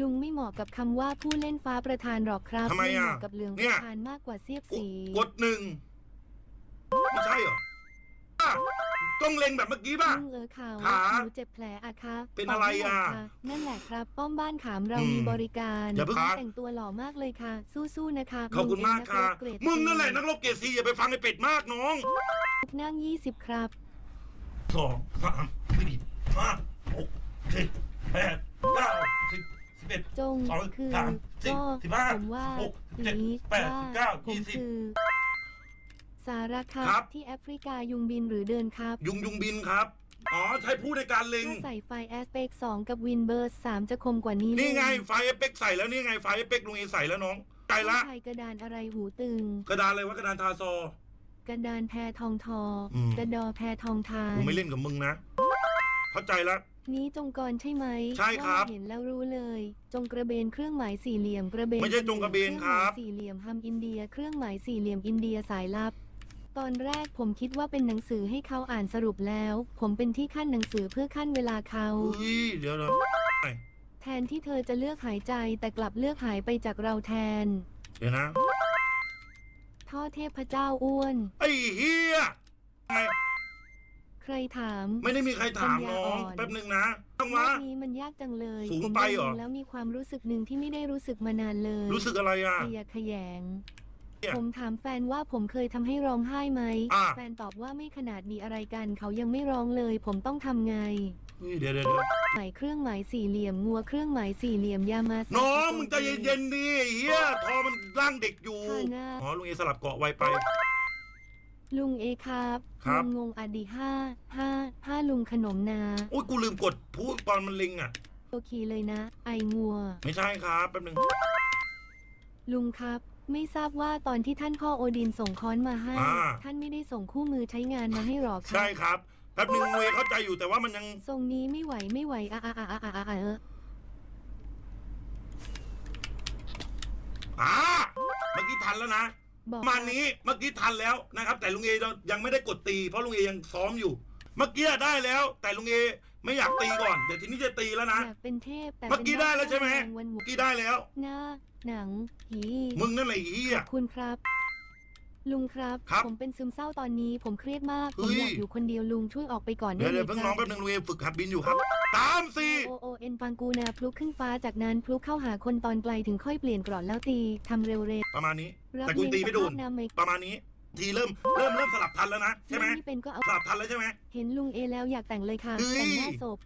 ลุงไม่เหมาะกับคำว่าผู้เล่นฟ้าประธานหรอกครับทำไมอะเหมาะกับเหลืองเนี่ปย ระธานมากกว่าเสียบสี กดหนึ่งไม่ใช่เหรออะต้องเล็งแบบเมื่อกี้ป่ะ ลุงเออข่าวขาหนูเจ็บแผลอะคะเป็นอะไรอะตบม่หมดค่นั่นแหละครับ ป้อมบ้านขามเราอืมมีบริการอย่าเพิ่ง แต่งตัวหล่อมากเลยค่ะ สู้ๆนะคะขอบคุณมากค่ะ ลุงเองนัรบเกรดมึงนั่นแหละนักรบเกรดซีอย่าไปฟังไอ้เป็ดมากน้อง นั่ง20ครับ สองสามสี่ งสองคือสามสี่ก็สิบห้าผมว่าหกสิบเจ็ดแปดสิบเก้าผมยี่สิบ คือสาระครัครับที่แอฟริกายุงบินหรือเดินครับ ยุงยุงบินครับ อ๋อใช้พูดในการเล็ง ถ้าใส่ไฟแอสเปกสองกับวินเบอร์สามจะคมกว่านี้นี่ไงไฟเอฟเฟกใส่แล้วนี่ไงไฟเอฟเฟกลุงเอใส่แล้วน้องใจละผู้กระดานอะไรหูตึง กระดานอะไรวะกระดานทาซอ กระดานแพทองทออม กระดอแพทองทานกูไม่เล่นกับมึงนะ เข้าใจละ นี้จงกรใช่ไหมใช่ครับว่าเห็นแล้วรู้เลย จงกระเบนเครื่องหมายสี่เหลี่ยมกระเบนไม่ใช่จงกระเบนครับเคองหมายสี่เหลี่ยมฮัมอินเดีย เครื่องหมายสี่เหลี่ยมอินเดียสายลับ ตอนแรกผมคิดว่าเป็นหนังสือให้เขาอ่านสรุปแล้ว ผมเป็นที่ขั้นหนังสือเพื่อขั้นเวลาเขา อุ้ยเดี๋ยวนะแทนที่เธอจะเลือกหายใจแต่กลับเลือกหายไปจากเราแทน เดี๋ยวนะ ท่อเทพเจ้าอ้วน ไอ้เฮียไง ใครถาม ไม่ได้มีใครถามปัญญาน้องอ่อนแป๊บหนึ่งนะต้องเรื่วะองนี้มันยากจังเลยสูงผมไปเหรอดูแล้วมีความรู้สึกหนึ่งที่ไม่ได้รู้สึกมานานเลยรู้สึกอะไรอะ ขยะแขยง เนี่ยผมถามแฟนว่าผมเคยทำให้ร้องไห้ไหม อะ แฟนตอบว่าไม่ขนาดมีอะไรกัน เขายังไม่ร้องเลย ผมต้องทำไงเฮ้ยเดี๋ยวเดี๋ยวเดี๋ยวหมายเครื่องหมายสี่เหลี่ยมงัวเครื่องหมายสี่เหลี่ยมยามาซาน้องมึงใจเย็นๆดิไอ้เฮียทอมันร่างเด็กอยู่ ค่ะนะ อ๋อลุงเอสลับเกาะไวไป ลุงเอครับครับ ลุงงงอดีห้าห้าห้าลุงขนมนาอุ้ยกูลืมกดพูดตอนมันลิงอะ โอเคเลยนะ ไองัว ไม่ใช่ครับแป๊บหนึงลุงครับ ไม่ทราบว่าตอนที่ท่านพ่อโอดินส่งค้อนมาให้ อ่า ท่านไม่ได้ส่งคู่มือใช้งานมาให้หรอครัใช่ครับแป๊บหนึงเวเข้าใจอยู่แต่ว่ามันยังทรงนี้ไม่ไหวไม่ไหวอะอะอะอะอะอะเอออ่าเมื่อกี้ทันแล้วนะ บอกประมาณนี้เมื่อกี้ทันแล้วนะครับ แต่ลุงเอยังไม่ได้กดตี เพราะลุงเอยังซ้อมอยู่ เมื่อกี้ได้แล้ว แต่ลุงเอไม่อยากตีก่อนเดี๋ยวทีนี้จะตีแล้วนะ อยากเป็นเทพแต่เมื่อกี้ได้แล้วใช่ไหมเป็นวันหมุเมื่อกี้ได้แล้ว หน้าหนังหีมึงนั่นแหละไอ้เฮียขอบคุณครับ ลุงครับ ครับผมเป็นซึมเศร้าตอนนี้ผมเครียดมากเฮ้ผมยอยากอยู่คนเดียวลุงช่วยออกไปก่อนเดี๋ยวได้เดี๋ยวไหมเพิ่งคน้รัองแป๊บหนึงลุงเอฝึกหัดบินอยู่ครับสามสี่โอโอเอ็นปังกูนาพลุขึ้นฟ้าจากนั้นพลุเข้าหาคนตอนไกลถึงค่อยเปลี่ยนกรอนแล้วตีทำเร็วประมาณนี้ๆรับแต่กูตีไม่โดนเลี้ยงสภาพน้ำไหมประมาณนี้ ทีเริ่มเริ่มเริ่มสลับทันแล้วนะใช่ไหมนี่เป็นก็เอา สลับทันแล้วใช่ไหม เห็นลุงเอแล้วอยากแต่งเลยค่ะ เฮ้ย แต่งหน้าศพ